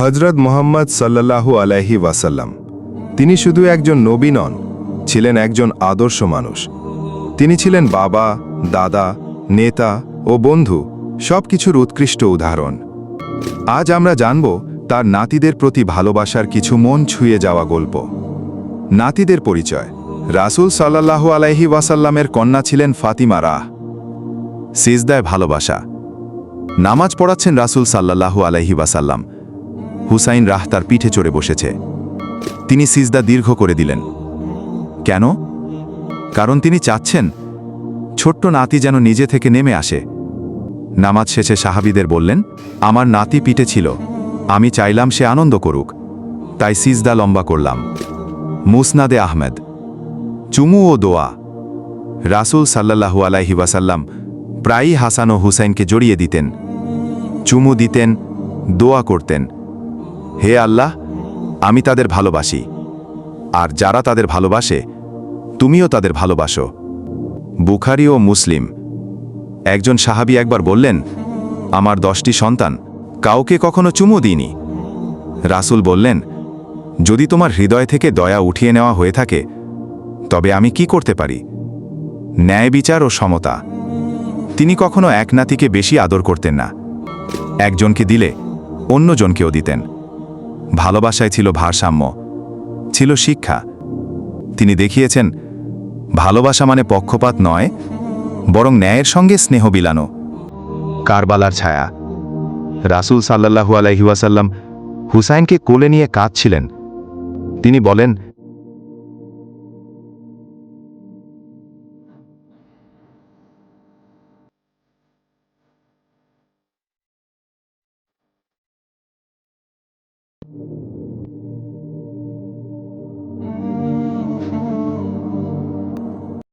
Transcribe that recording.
হজরত মোহাম্মদ সাল্লাল্লাহু আলাইহি ওয়াসাল্লাম। তিনি শুধু একজন নবী নন, ছিলেন একজন আদর্শ মানুষ। তিনি ছিলেন বাবা, দাদা, নেতা ও বন্ধু সব কিছুর উৎকৃষ্ট উদাহরণ। আজ আমরা জানব তার নাতিদের প্রতি ভালোবাসার কিছু মন ছুঁয়ে যাওয়া গল্প। নাতিদের পরিচয়। রাসূল সাল্লাল্লাহু আলাইহি ওয়াসাল্লামের কন্যা ছিলেন ফাতিমা রাহ। সিজদায় ভালোবাসা। নামাজ পড়াচ্ছেন রাসূল সাল্লাল্লাহু আলাইহি ওয়াসাল্লাম। হুসাইন রাহ তার পিঠে চড়ে বসেছে। তিনি সিজদা দীর্ঘ করে দিলেন। কেন? কারণ তিনি চাচ্ছেন, ছোট্ট নাতি যেন নিজে থেকে নেমে আসে। নামাজ শেষে সাহাবিদের বললেন, আমার নাতি পিঠে ছিল, আমি চাইলাম সে আনন্দ করুক। তাই সিজদা লম্বা করলাম। মুসনাদে আহমেদ। চুমু ও দোয়া। রাসূল সাল্লাল্লাহু আলাইহি ওয়াসাল্লাম প্রায়ই হাসান ও হুসাইনকে জড়িয়ে দিতেন। চুমু দিতেন, দোয়া করতেন। হে আল্লাহ, আমি তাদের ভালোবাসি। আর যারা তাদের ভালোবাসে, তুমিও তাদের ভালোবাসো। বুখারি ও মুসলিম, একজন সাহাবী একবার বললেন, আমার দশটি সন্তান, কাউকে কখনো চুমু দিইনি? রাসূল বললেন, যদি তোমার হৃদয় থেকে দয়া উঠিয়ে নেওয়া হয়ে থাকে, তবে আমি কি করতে পারি? ন্যায় বিচার ও সমতা। তিনি কখনো এক নাতিকে বেশি আদর করতেন না। একজনকে দিলে অন্যজনকেও দিতেন। ভালোবাসায় ছিল ভারসাম্য, ছিল শিক্ষা। তিনি দেখিয়েছেন, ভালোবাসা মানে পক্ষপাত নয়, বরং ন্যায়ের সঙ্গে স্নেহ বিলানো। কারবালার ছায়া। রাসুল সাল্লাহু আলাইহিওয়াসাল্লাম হুসাইনকে কোলে নিয়ে কাঁদছিলেন। তিনি বলেন you